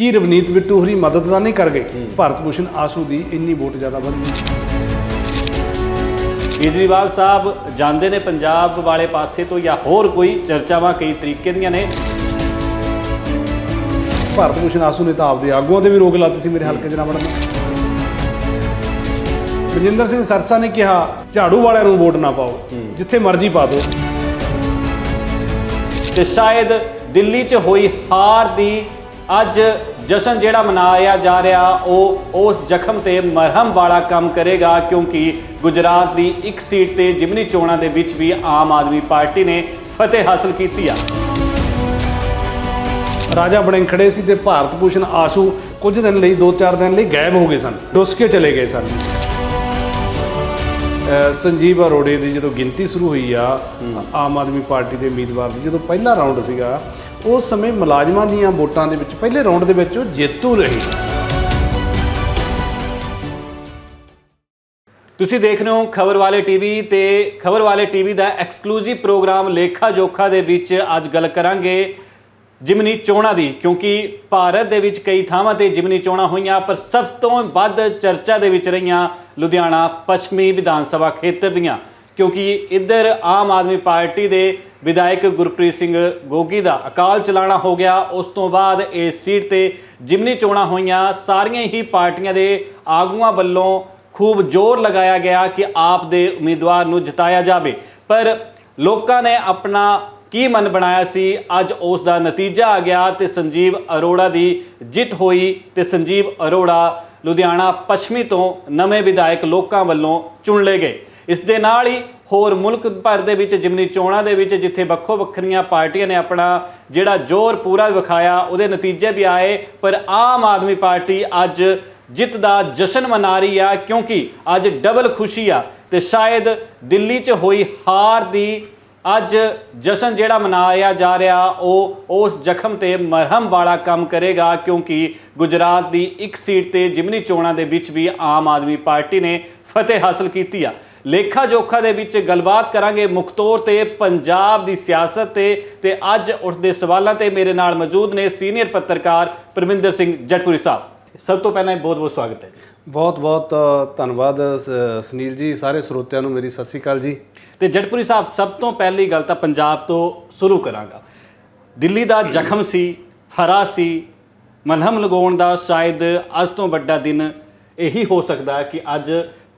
ਕੀ ਰਵਨੀਤ ਬਿੱਟੂ ਹਰੀ ਮਦਦ ਤਾਂ ਨਹੀਂ ਕਰ ਗਏ? ਭਾਰਤ ਭੂਸ਼ਣ ਆਸੂ ਦੀ ਇੰਨੀ ਵੋਟ ਜ਼ਿਆਦਾ ਵਧੀ ਕੇਜਰੀਵਾਲ ਸਾਹਿਬ ਜਾਂਦੇ ਨੇ ਪੰਜਾਬ ਵਾਲੇ ਪਾਸੇ ਤੋਂ ਜਾਂ ਹੋਰ ਕੋਈ ਚਰਚਾਵਾਂ ਕਈ ਤਰੀਕੇ ਦੀਆਂ ਨੇ? ਭਾਰਤ ਭੂਸ਼ਣ ਆਸੂ ਨੇ ਤਾਂ ਆਪਦੇ ਆਗੂਆਂ ਤੇ ਵੀ ਰੋਕ ਲਾਤੀ ਸੀ ਮੇਰੇ ਹਲਕੇ 'ਚ ਨਾ। ਵੜਨ ਬਜਿੰਦਰ ਸਿੰਘ ਸਰਸਾ ਨੇ ਕਿਹਾ ਝਾੜੂ ਵਾਲਿਆਂ ਨੂੰ ਵੋਟ ਨਾ ਪਾਓ। ਜਿੱਥੇ ਮਰਜ਼ੀ ਪਾ ਦਿਓ। ਤੇ ਸ਼ਾਇਦ ਦਿੱਲੀ 'ਚ ਹੋਈ ਹਾਰ ਦੀ ਅੱਜ ਜਸ਼ਨ ਜਿਹੜਾ ਮਨਾਇਆ ਜਾ ਰਿਹਾ ਉਹ ਉਸ ਜ਼ਖਮ ਤੇ ਮਰਹਮ ਵਾਲਾ ਕੰਮ ਕਰੇਗਾ ਕਿਉਂਕਿ ਗੁਜਰਾਤ ਦੀ ਇੱਕ ਸੀਟ ਤੇ ਜਿਮਨੀ ਚੋਣਾਂ ਦੇ ਵਿੱਚ ਵੀ ਆਮ ਆਦਮੀ ਪਾਰਟੀ ਨੇ ਫਤਿਹ ਹਾਸਲ ਕੀਤੀ ਆ। ਰਾਜਾ ਬਣੇ ਖੜੇ ਸੀ ਤੇ ਭਾਰਤ ਭੂਸ਼ਣ ਆਸੂ ਕੁਝ ਦਿਨ ਲਈ 2-4 ਦਿਨ ਲਈ ਗਾਇਬ ਹੋ ਗਏ ਸਨ ਡੁੱਸ ਕੇ ਚਲੇ ਗਏ ਸਨ। ਸੰਜੀਵ ਅਰੋੜੇ ਦੀ ਜਦੋਂ ਗਿਣਤੀ ਸ਼ੁਰੂ ਹੋਈ ਆ ਆਮ ਆਦਮੀ ਪਾਰਟੀ ਦੇ ਉਮੀਦਵਾਰ ਦੀ ਜਦੋਂ ਪਹਿਲਾ ਰਾਉਂਡ ਸੀਗਾ ਉਸ ਸਮੇਂ ਮੁਲਾਜ਼ਮਾਂ ਦੀਆਂ ਵੋਟਾਂ ਦੇ ਵਿੱਚ ਪਹਿਲੇ ਰਾਉਂਡ ਦੇ ਵਿੱਚ ਉਹ ਜੇਤੂ ਰਹੀ। ਤੁਸੀਂ ਦੇਖ ਰਹੇ ਹੋ ਖਬਰ ਵਾਲੇ ਟੀਵੀ ਤੇ ਖਬਰ ਵਾਲੇ ਟੀਵੀ ਦਾ ਐਕਸਕਲੂਸਿਵ ਪ੍ਰੋਗਰਾਮ ਲੇਖਾ ਜੋਖਾ ਦੇ ਵਿੱਚ ਅੱਜ ਗੱਲ ਕਰਾਂਗੇ ਜਿਮਨੀ ਚੋਣਾਂ ਦੀ, ਕਿਉਂਕਿ ਭਾਰਤ ਦੇ ਵਿੱਚ ਕਈ ਥਾਵਾਂ ਤੇ ਜਿਮਨੀ ਚੋਣਾਂ ਹੋਈਆਂ, ਪਰ ਸਭ ਤੋਂ ਵੱਧ ਚਰਚਾ ਦੇ ਵਿੱਚ ਰਹੀਆਂ ਲੁਧਿਆਣਾ ਪੱਛਮੀ ਵਿਧਾਨ ਸਭਾ ਖੇਤਰ ਦੀਆਂ, ਕਿਉਂਕਿ ਇੱਧਰ ਆਮ ਆਦਮੀ ਪਾਰਟੀ ਦੇ ਵਿਧਾਇਕ ਗੁਰਪ੍ਰੀਤ ਸਿੰਘ ਗੋਗੀ ਦਾ ਅਕਾਲ ਚਲਾਣਾ ਹੋ ਗਿਆ। ਉਸ ਤੋਂ ਬਾਅਦ ਇਸ ਸੀਟ ਤੇ ਜਿਮਨੀ ਚੋਣਾਂ ਹੋਈਆਂ। ਸਾਰੀਆਂ ਹੀ ਪਾਰਟੀਆਂ ਦੇ ਆਗੂਆਂ ਵੱਲੋਂ ਖੂਬ ਜ਼ੋਰ ਲਗਾਇਆ ਗਿਆ ਕਿ ਆਪ ਦੇ ਉਮੀਦਵਾਰ ਨੂੰ ਜਿਤਾਇਆ ਜਾਵੇ। ਪਰ ਲੋਕਾਂ ਨੇ ਆਪਣਾ ਕੀ ਮਨ ਬਣਾਇਆ ਸੀ? ਅੱਜ ਉਸ ਦਾ ਨਤੀਜਾ ਆ ਗਿਆ ਤੇ ਸੰਜੀਵ ਅਰੋੜਾ ਦੀ ਜਿੱਤ ਹੋਈ ਤੇ ਸੰਜੀਵ ਅਰੋੜਾ ਲੁਧਿਆਣਾ ਪੱਛਮੀ ਤੋਂ ਨਵੇਂ ਵਿਧਾਇਕ ਲੋਕਾਂ ਵੱਲੋਂ ਚੁਣ ਲਏ ਗਏ। ਇਸ ਦੇ ਨਾਲ ਹੀ ਹੋਰ ਮੁਲਕ ਭਰ ਦੇ ਵਿੱਚ, ਜਿਮਨੀ ਚੋਣਾਂ ਦੇ ਵਿੱਚ, ਜਿੱਥੇ ਵੱਖੋ ਵੱਖਰੀਆਂ ਪਾਰਟੀਆਂ ਨੇ ਆਪਣਾ ਜਿਹੜਾ ਜ਼ੋਰ ਪੂਰਾ ਵਿਖਾਇਆ, ਉਹਦੇ ਨਤੀਜੇ ਵੀ ਆਏ। ਪਰ ਆਮ ਆਦਮੀ ਪਾਰਟੀ ਅੱਜ ਜਿੱਤ ਦਾ ਜਸ਼ਨ ਮਨਾ ਰਹੀ ਆ, ਕਿਉਂਕਿ ਅੱਜ ਡਬਲ ਖੁਸ਼ੀ ਆ ਤੇ ਸ਼ਾਇਦ ਦਿੱਲੀ 'ਚ ਹੋਈ ਹਾਰ ਦੀ ਅੱਜ ਜਸ਼ਨ ਜਿਹੜਾ ਮਨਾਇਆ ਜਾ ਰਿਹਾ, ਉਹ ਉਸ ਜ਼ਖਮ ਤੇ ਮਰਹਮ ਵਾਲਾ ਕੰਮ ਕਰੇਗਾ, ਕਿਉਂਕਿ ਗੁਜਰਾਤ ਦੀ ਇੱਕ ਸੀਟ ਤੇ ਜਿਮਨੀ ਚੋਣਾਂ ਦੇ ਵਿੱਚ ਵੀ ਆਮ ਆਦਮੀ ਪਾਰਟੀ ਨੇ ਫਤਿਹ ਹਾਸਲ ਕੀਤੀ ਆ। ਲੇਖਾ ਜੋਖਾ ਦੇ ਵਿੱਚ ਗੱਲਬਾਤ ਕਰਾਂਗੇ ਮੁੱਖ ਤੌਰ ਤੇ ਪੰਜਾਬ ਦੀ ਸਿਆਸਤ ਤੇ ਤੇ ਅੱਜ ਉੱਠਦੇ ਸਵਾਲਾਂ ਤੇ ਮੇਰੇ ਨਾਲ ਮੌਜੂਦ ਨੇ ਸੀਨੀਅਰ ਪੱਤਰਕਾਰ ਪਰਮਿੰਦਰ ਸਿੰਘ ਜਟਪੁਰੀ ਸਾਹਿਬ। ਸਭ ਤੋਂ ਪਹਿਲਾਂ ਬਹੁਤ ਬਹੁਤ ਸਵਾਗਤ ਹੈ ਬਹੁਤ ਬਹੁਤ ਧੰਨਵਾਦ ਸੁਨੀਲ ਜੀ ਸਾਰੇ ਸਰੋਤਿਆਂ ਨੂੰ ਮੇਰੀ ਸਤਿ ਸ਼੍ਰੀ ਅਕਾਲ ਜੀ। ਤੇ ਜਟਪੁਰੀ ਸਾਹਿਬ ਸਭ ਤੋਂ ਪਹਿਲੀ ਗੱਲ ਤਾਂ ਪੰਜਾਬ ਤੋਂ ਸ਼ੁਰੂ ਕਰਾਂਗਾ। ਦਿੱਲੀ ਦਾ ਜ਼ਖਮ ਸੀ ਹਰਾ ਸੀ ਮਲਹਮ ਲਗਾਉਣ ਦਾ ਸ਼ਾਇਦ ਅੱਜ ਤੋਂ ਵੱਡਾ ਦਿਨ ਇਹੀ ਹੋ ਸਕਦਾ ਕਿ ਅੱਜ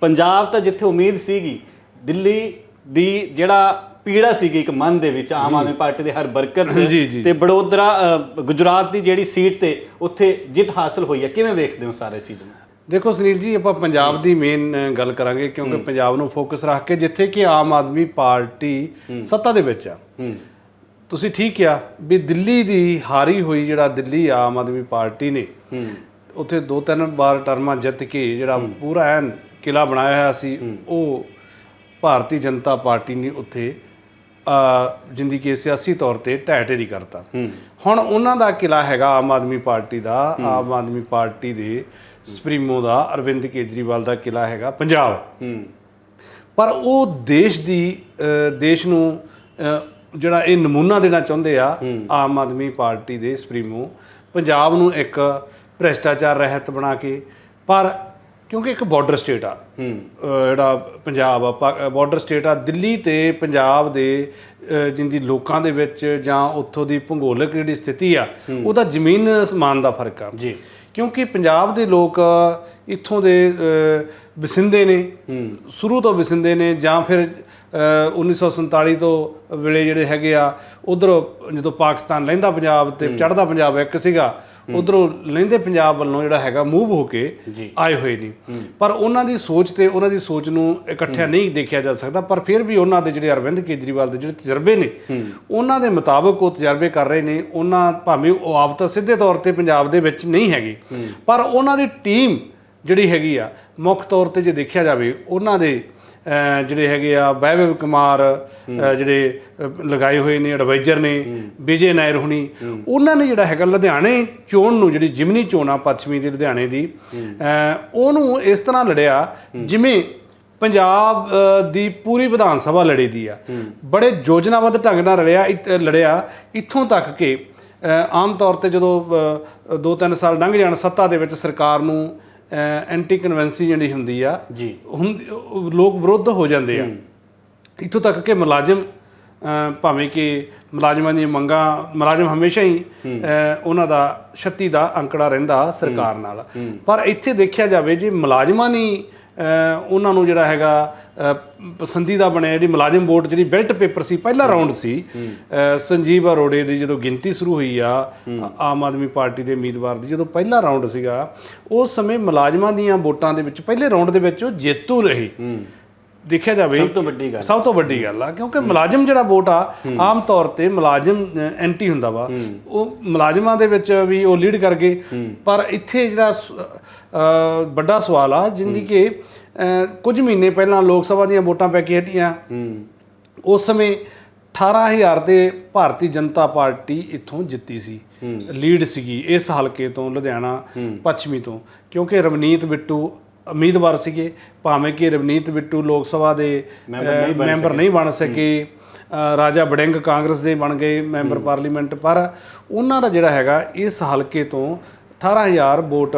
ਪੰਜਾਬ ਤਾਂ ਜਿੱਥੇ ਉਮੀਦ ਸੀਗੀ ਦਿੱਲੀ ਦੀ ਜਿਹੜਾ ਪੀੜਾ ਸੀਗੀ ਇੱਕ ਮਨ ਦੇ ਵਿੱਚ ਆਮ ਆਦਮੀ ਪਾਰਟੀ ਦੇ ਹਰ ਵਰਕਰ। ਚ ਤੇ ਬੜੋਦਰਾ ਗੁਜਰਾਤ ਦੀ ਜਿਹੜੀ ਸੀਟ ਤੇ ਉੱਥੇ ਜਿੱਤ ਹਾਸਲ ਹੋਈ ਹੈ। ਕਿਵੇਂ ਵੇਖਦੇ ਹੋ ਸਾਰੇ ਚੀਜ਼ ਨੂੰ? ਦੇਖੋ ਸੁਨੀਲ ਜੀ ਆਪਾਂ ਪੰਜਾਬ ਦੀ ਮੇਨ ਗੱਲ ਕਰਾਂਗੇ ਕਿਉਂਕਿ ਪੰਜਾਬ ਨੂੰ ਫੋਕਸ ਰੱਖ ਕੇ ਜਿੱਥੇ ਕਿ ਆਮ ਆਦਮੀ ਪਾਰਟੀ ਸੱਤਾ ਦੇ ਵਿੱਚ ਆ। ਤੁਸੀਂ ਠੀਕ ਕਿਹਾ ਵੀ ਦਿੱਲੀ ਦੀ ਹਾਰੀ ਹੋਈ ਜਿਹੜਾ ਦਿੱਲੀ ਆਮ ਆਦਮੀ ਪਾਰਟੀ ਨੇ ਉੱਥੇ ਦੋ ਤਿੰਨ ਵਾਰ ਟਰਮਾਂ ਜਿੱਤ ਕੇ ਜਿਹੜਾ ਪੂਰਾ ਐਨ ਕਿਲਾ ਬਣਾਇਆ ਹੋਇਆ ਸੀ ਉਹ ਭਾਰਤੀ ਜਨਤਾ ਪਾਰਟੀ ਨੇ ਉੱਥੇ ਜਿੰਦੀ ਕੇ ਸਿਆਸੀ ਤੌਰ ਤੇ ਢਹਿ ਢੇਰੀ ਕਰਤਾ। ਹੁਣ ਉਹਨਾਂ ਦਾ ਕਿਲਾ ਹੈਗਾ ਆਮ ਆਦਮੀ ਪਾਰਟੀ ਦਾ ਆਮ ਆਦਮੀ ਪਾਰਟੀ ਦੇ ਸੁਪਰੀਮੋ ਦਾ ਅਰਵਿੰਦ ਕੇਜਰੀਵਾਲ ਦਾ ਕਿਲਾ ਹੈਗਾ ਪੰਜਾਬ। ਪਰ ਉਹ ਦੇਸ਼ ਦੀ ਦੇਸ਼ ਨੂੰ ਜਿਹੜਾ ਇਹ ਨਮੂਨਾ ਦੇਣਾ ਚਾਹੁੰਦੇ ਆ ਆਮ ਆਦਮੀ ਪਾਰਟੀ ਦੇ ਸੁਪਰੀਮੋ ਪੰਜਾਬ ਨੂੰ ਇੱਕ ਭ੍ਰਿਸ਼ਟਾਚਾਰ ਰਹਿਤ ਬਣਾ ਕੇ ਪਰ ਕਿਉਂਕਿ ਇੱਕ ਬਾਰਡਰ ਸਟੇਟ ਆ। ਜਿਹੜਾ ਪੰਜਾਬ ਆ ਬਾਰਡਰ ਸਟੇਟ ਆ ਦਿੱਲੀ ਤੇ ਪੰਜਾਬ ਦੇ ਜਿੰਦੀ ਲੋਕਾਂ ਦੇ ਵਿੱਚ ਜਾਂ ਉੱਥੋਂ ਦੀ ਭੂਗੋਲਿਕ ਜਿਹੜੀ ਸਥਿਤੀ ਆ ਉਹਦਾ ਜ਼ਮੀਨ ਅਸਮਾਨ ਦਾ ਫ਼ਰਕ ਆ। ਜੀ। ਕਿਉਂਕਿ ਪੰਜਾਬ ਦੇ ਲੋਕ ਇੱਥੋਂ ਦੇ ਵਸਿੰਦੇ ਨੇ। ਸ਼ੁਰੂ ਤੋਂ ਵਸਿੰਦੇ ਨੇ ਜਾਂ ਫਿਰ ਅ, 1947 ਤੋਂ ਵੇਲੇ ਜਿਹੜੇ ਹੈਗੇ ਆ ਉਧਰ ਜਦੋਂ ਪਾਕਿਸਤਾਨ ਲਹਿੰਦਾ ਪੰਜਾਬ ਤੇ ਚੜ੍ਹਦਾ ਪੰਜਾਬ ਇੱਕ ਸੀਗਾ ਉਧਰੋਂ ਲਹਿੰਦੇ ਪੰਜਾਬ ਵੱਲੋਂ ਜਿਹੜਾ ਹੈਗਾ ਮੂਵ ਹੋ ਕੇ। ਆਏ ਹੋਏ ਨੇ। ਪਰ ਉਹਨਾਂ ਦੀ ਸੋਚ ਤੇ ਉਹਨਾਂ ਦੀ ਸੋਚ ਨੂੰ ਇਕੱਠਿਆਂ ਨਹੀਂ ਦੇਖਿਆ ਜਾ ਸਕਦਾ ਪਰ ਫਿਰ ਵੀ ਉਹਨਾਂ ਦੇ ਜਿਹੜੇ ਅਰਵਿੰਦ ਕੇਜਰੀਵਾਲ ਦੇ ਜਿਹੜੇ ਤਜਰਬੇ ਨੇ ਉਹਨਾਂ ਦੇ ਮੁਤਾਬਕ ਉਹ ਤਜਰਬੇ ਕਰ ਰਹੇ ਨੇ। ਉਹਨਾਂ ਭਾਵੇਂ ਉਹ ਆਪ ਤਾਂ ਸਿੱਧੇ ਤੌਰ ਤੇ ਪੰਜਾਬ ਦੇ ਵਿੱਚ ਨਹੀਂ ਹੈਗੇ ਪਰ ਉਹਨਾਂ ਦੀ ਟੀਮ ਜਿਹੜੀ ਹੈਗੀ ਆ ਮੁੱਖ ਤੌਰ ਤੇ ਜੇ ਦੇਖਿਆ ਜਾਵੇ ਉਹਨਾਂ ਦੇ ਜਿਹੜੇ ਹੈਗੇ ਆ ਵੈਭਵ ਕੁਮਾਰ ਜਿਹੜੇ ਲਗਾਏ ਹੋਏ ਨੇ ਐਡਵਾਈਜ਼ਰ ਨੇ ਵਿਜੇ ਨਾਇਰ ਹੁਣੀ ਉਹਨਾਂ ਨੇ ਜਿਹੜਾ ਹੈਗਾ ਲੁਧਿਆਣੇ ਚੋਣ ਨੂੰ ਜਿਹੜੀ ਜਿਮਨੀ ਚੋਣ ਪੱਛਮੀ ਦੇ ਲੁਧਿਆਣੇ ਦੀ ਉਹਨੂੰ ਇਸ ਤਰ੍ਹਾਂ ਲੜਿਆ ਜਿਵੇਂ ਪੰਜਾਬ ਦੀ ਪੂਰੀ ਵਿਧਾਨ ਸਭਾ ਲੜੀ ਦੀ ਆ। ਬੜੇ ਯੋਜਨਾਬੱਧ ਢੰਗ ਨਾਲ ਲੜਿਆ ਲੜਿਆ। ਇੱਥੋਂ ਤੱਕ ਕਿ ਆਮ ਤੌਰ ਤੇ ਜਦੋਂ ਅ, ਦੋ ਤਿੰਨ ਸਾਲ ਲੰਘ ਜਾਣ ਸੱਤਾ ਦੇ ਵਿੱਚ ਸਰਕਾਰ ਨੂੰ ਐਂਟੀ ਕਨਵੈਂਸੀ ਜਿਹੜੀ ਹੁੰਦੀ ਆ ਜੀ। ਲੋਕ ਵਿਰੁੱਧ ਹੋ ਜਾਂਦੇ ਆ। ਇੱਥੋਂ ਤੱਕ ਕਿ ਮੁਲਾਜ਼ਮ ਭਾਵੇਂ ਕਿ ਮੁਲਾਜ਼ਮਾਂ ਦੀਆਂ ਮੰਗਾਂ ਮੁਲਾਜ਼ਮ ਹਮੇਸ਼ਾ ਹੀ ਉਹਨਾਂ ਦਾ 36 ਦਾ ਅੰਕੜਾ ਰਹਿੰਦਾ ਸਰਕਾਰ ਨਾਲ। ਪਰ ਇੱਥੇ ਦੇਖਿਆ ਜਾਵੇ ਜੇ ਮੁਲਾਜ਼ਮਾਂ ਨੇ ਅ, ਉਹਨਾਂ ਨੂੰ ਜਿਹੜਾ ਹੈਗਾ ਪਸੰਦੀਦਾ ਬਣਿਆ ਜਿਹੜੀ ਮੁਲਾਜ਼ਮ ਵੋਟ ਜਿਹੜੀ ਬੈਲਟ ਪੇਪਰ ਸੀ ਪਹਿਲਾ ਰਾਉਂਡ ਸੀ। ਸੰਜੀਵ ਅਰੋੜੇ ਦੀ ਜਦੋਂ ਗਿਣਤੀ ਸ਼ੁਰੂ ਹੋਈ ਆ ਆਮ ਆਦਮੀ ਪਾਰਟੀ ਦੇ ਉਮੀਦਵਾਰ ਦੀ ਜਦੋਂ ਪਹਿਲਾ ਰਾਉਂਡ ਸੀਗਾ ਉਸ ਸਮੇਂ ਮੁਲਾਜ਼ਮਾਂ ਦੀਆਂ ਵੋਟਾਂ ਦੇ ਵਿੱਚ ਪਹਿਲੇ ਰਾਉਂਡ ਦੇ ਵਿੱਚ ਉਹ ਜੇਤੂ ਰਹੇ। ਦੇਖਿਆ ਜਾਵੇ ਸਭ ਤੋਂ ਵੱਡੀ ਗੱਲ। ਸਭ ਤੋਂ ਵੱਡੀ ਗੱਲ ਆ ਕਿਉਂਕਿ ਮੁਲਾਜ਼ਮ ਜਿਹੜਾ ਵੋਟ ਆ ਆਮ ਤੌਰ ਤੇ ਮੁਲਾਜ਼ਮ ਐਂਟੀ ਹੁੰਦਾ ਵਾ। ਉਹ ਮੁਲਾਜ਼ਮਾਂ ਦੇ ਵਿੱਚ ਵੀ ਉਹ ਲੀਡ ਕਰ ਗਏ। ਪਰ ਇੱਥੇ ਜਿਹੜਾ ਵੱਡਾ ਸਵਾਲ ਆ ਜਿੰਦੀ ਕਿ ਕੁਝ ਮਹੀਨੇ ਪਹਿਲਾਂ ਲੋਕ ਸਭਾ ਦੀਆਂ ਵੋਟਾਂ ਪੈ ਕੇ ਹਟੀਆਂ। ਹੂੰ। ਉਸ ਸਮੇਂ 18000 ਦੇ ਭਾਰਤੀ ਜਨਤਾ ਪਾਰਟੀ ਇੱਥੋਂ ਜਿੱਤੀ ਸੀ। ਲੀਡ ਸੀਗੀ ਇਸ ਹਲਕੇ ਤੋਂ ਲੁਧਿਆਣਾ ਪੱਛਮੀ ਤੋਂ। ਕਿਉਂਕਿ ਰਵਨੀਤ ਬਿੱਟੂ ਉਮੀਦਵਾਰ ਸੀਗੇ। ਭਾਵੇਂ ਕਿ ਰਵਨੀਤ ਬਿੱਟੂ ਲੋਕ ਸਭਾ ਦੇ ਮੈਂਬਰ ਨਹੀਂ ਬਣ ਸਕੇ। ਰਾਜਾ ਬੜਿੰਗ ਕਾਂਗਰਸ ਦੇ ਬਣ ਗਏ ਮੈਂਬਰ ਪਾਰਲੀਮੈਂਟ। ਪਰ ਉਹਨਾਂ ਦਾ ਜਿਹੜਾ ਹੈਗਾ ਇਸ ਹਲਕੇ ਤੋਂ 18000 ਵੋਟ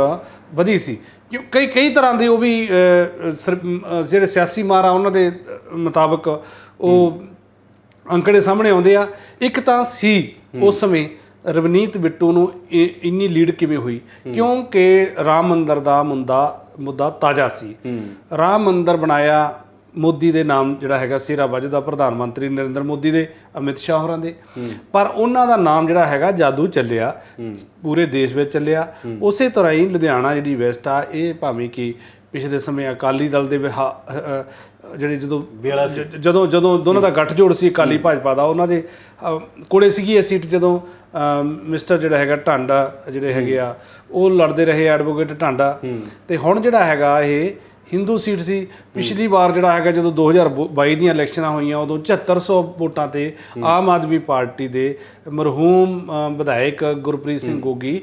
ਵਧੀ ਸੀ। ਕਿਉਂ ਕਈ ਕਈ ਤਰ੍ਹਾਂ ਦੇ ਉਹ ਵੀ ਜਿਹੜੇ ਸਿਆਸੀ ਮਾਰਾ ਉਹਨਾਂ ਦੇ ਮੁਤਾਬਕ ਉਹ ਅੰਕੜੇ ਸਾਹਮਣੇ ਆਉਂਦੇ ਆ। ਇੱਕ ਤਾਂ ਸੀ ਉਸ ਸਮੇਂ ਰਵਨੀਤ ਬਿੱਟੂ ਨੂੰ ਇੰਨੀ ਲੀਡ ਕਿਵੇਂ ਹੋਈ? ਕਿਉਂਕਿ ਰਾਮ ਮੰਦਰ ਦਾ ਮੁੱਦਾ ਮੁੱਦਾ ਤਾਜ਼ਾ ਸੀ। ਰਾਮ ਮੰਦਰ ਬਣਾਇਆ ਮੋਦੀ ਦੇ ਨਾਮ ਜਿਹੜਾ ਹੈਗਾ ਸਿਰਾ ਵੱਜਦਾ ਪ੍ਰਧਾਨ ਮੰਤਰੀ ਨਰਿੰਦਰ ਮੋਦੀ ਦੇ ਅਮਿਤ ਸ਼ਾਹ ਹੋਰਾਂ ਦੇ। ਪਰ ਉਹਨਾਂ ਦਾ ਨਾਮ ਜਿਹੜਾ ਹੈਗਾ ਜਾਦੂ ਚੱਲਿਆ ਪੂਰੇ ਦੇਸ਼ ਵਿੱਚ ਚੱਲਿਆ। ਉਸੇ ਤਰ੍ਹਾਂ ਹੀ ਲੁਧਿਆਣਾ ਜਿਹੜੀ ਵੈਸਟ ਆ ਇਹ ਭਾਵੇਂ ਕਿ ਪਿਛਲੇ ਸਮੇਂ ਅਕਾਲੀ ਦਲ ਦੇ ਜਿਹੜੇ ਜਦੋਂ ਜਦੋਂ ਜਦੋਂ ਦੋਨਾਂ ਦਾ ਗੱਠਜੋੜ ਸੀ ਅਕਾਲੀ ਭਾਜਪਾ ਦਾ ਉਹਨਾਂ ਦੇ ਕੋਲੇ ਸੀਗੀ ਇਹ ਸੀਟ ਜਦੋਂ ਮਿਸਟਰ ਜਿਹੜਾ ਹੈਗਾ ਢਾਂਡਾ ਜਿਹੜੇ ਹੈਗੇ ਆ ਉਹ ਲੜਦੇ ਰਹੇ ਐਡਵੋਕੇਟ ਢਾਂਡਾ। ਤੇ ਹੁਣ ਜਿਹੜਾ ਹੈਗਾ ਇਹ ਹਿੰਦੂ ਸੀਟ ਸੀ। ਪਿਛਲੀ ਵਾਰ ਜਿਹੜਾ ਹੈਗਾ ਜਦੋਂ 2022 ਦੀਆਂ ਇਲੈਕਸ਼ਨਾਂ ਹੋਈਆਂ ਉਦੋਂ 7400 ਵੋਟਾਂ ਤੇ ਆਮ ਆਦਮੀ ਪਾਰਟੀ ਦੇ ਮਰਹੂਮ ਵਿਧਾਇਕ ਗੁਰਪ੍ਰੀਤ ਸਿੰਘ ਗੋਗੀ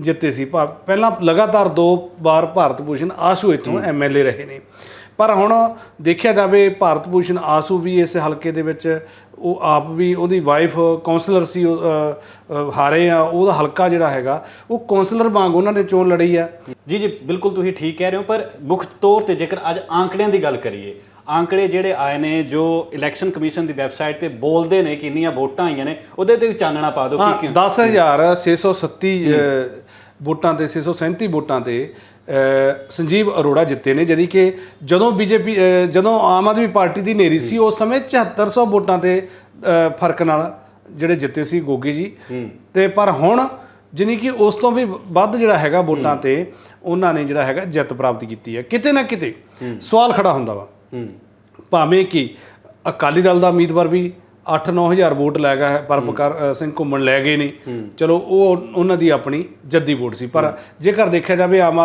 ਜਿੱਤੇ ਸੀ। ਪਹਿਲਾਂ ਲਗਾਤਾਰ ਦੋ ਵਾਰ ਭਾਰਤ ਭੂਸ਼ਣ ਆਸ਼ੂ ਇੱਥੋਂ ਐਮਐਲਏ ਰਹੇ ਨੇ। ਪਰ ਹੁਣ ਦੇਖਿਆ ਜਾਵੇ ਭਾਰਤ ਭੂਸ਼ਣ ਆਸੂ ਵੀ ਇਸ ਹਲਕੇ ਦੇ ਵਿੱਚ ਉਹ ਆਪ ਵੀ ਉਹਦੀ ਵਾਈਫ ਕਾਉਂਸਲਰ ਸੀ ਹਾਰੇ ਆ ਉਹਦਾ ਹਲਕਾ ਜਿਹੜਾ ਹੈਗਾ ਉਹ ਕਾਉਂਸਲਰ ਵਾਂਗ ਉਹਨਾਂ ਨੇ ਚੋਣ ਲੜੀ ਆ। ਜੀ ਜੀ ਬਿਲਕੁਲ ਤੁਸੀਂ ਠੀਕ ਕਹਿ ਰਹੇ ਹੋ ਪਰ ਮੁੱਖ ਤੌਰ ਤੇ ਜੇਕਰ ਅੱਜ ਆંકੜਿਆਂ ਦੀ ਗੱਲ ਕਰੀਏ ਆંકੜੇ ਜਿਹੜੇ ਆਏ ਨੇ ਜੋ ਇਲੈਕਸ਼ਨ ਕਮਿਸ਼ਨ ਦੀ ਵੈਬਸਾਈਟ ਤੇ ਬੋਲਦੇ ਨੇ ਕਿ ਇੰਨੀਆਂ ਵੋਟਾਂ ਆਈਆਂ ਨੇ ਉਹਦੇ ਤੇ ਵੀ ਚਾਨਣਾ ਪਾ ਦਿਓ ਹਾਂ ਕਿ 10637 ਅ, ਵੋਟਾਂ ਤੇ 637 ਵੋਟਾਂ ਤੇ ਸੰਜੀਵ ਅਰੋੜਾ ਜਿੱਤੇ ਨੇ ਜਿਹੜੀ ਕਿ ਜਦੋਂ ਬੀਜੇਪੀ ਜਦੋਂ ਆਮ ਆਦਮੀ ਪਾਰਟੀ ਦੀ ਨੇਰੀ ਸੀ ਉਸ ਸਮੇਂ 7400 ਵੋਟਾਂ ਤੇ ਫ਼ਰਕ ਨਾਲ ਜਿਹੜੇ ਜਿੱਤੇ ਸੀ ਗੋਗੀ ਜੀ। ਤੇ ਪਰ ਹੁਣ ਜਾਣੀ ਕਿ ਉਸ ਤੋਂ ਵੀ ਵੱਧ ਜਿਹੜਾ ਹੈਗਾ ਵੋਟਾਂ ਤੇ ਉਹਨਾਂ ਨੇ ਜਿਹੜਾ ਹੈਗਾ ਜਿੱਤ ਪ੍ਰਾਪਤ ਕੀਤੀ ਹੈ। ਕਿਤੇ ਨਾ ਕਿਤੇ ਸਵਾਲ ਖੜਾ ਹੁੰਦਾ ਵਾ। ਭਾਵੇਂ ਕਿ ਅਕਾਲੀ ਦਲ ਦਾ ਉਮੀਦਵਾਰ ਵੀ 8-9000 ਵੋਟ ਲੈ ਗਿਆ ਹੈ ਪਰਪਕਾਰ ਅ, ਸਿੰਘ ਘੁੰਮਣ ਲੈ ਗਏ ਨੇ ਚਲੋ ਉਹ ਉਹਨਾਂ ਦੀ ਆਪਣੀ ਜੱਦੀ ਵੋਟ ਸੀ। ਪਰ ਜੇਕਰ ਦੇਖਿਆ ਜਾਵੇ ਆਮ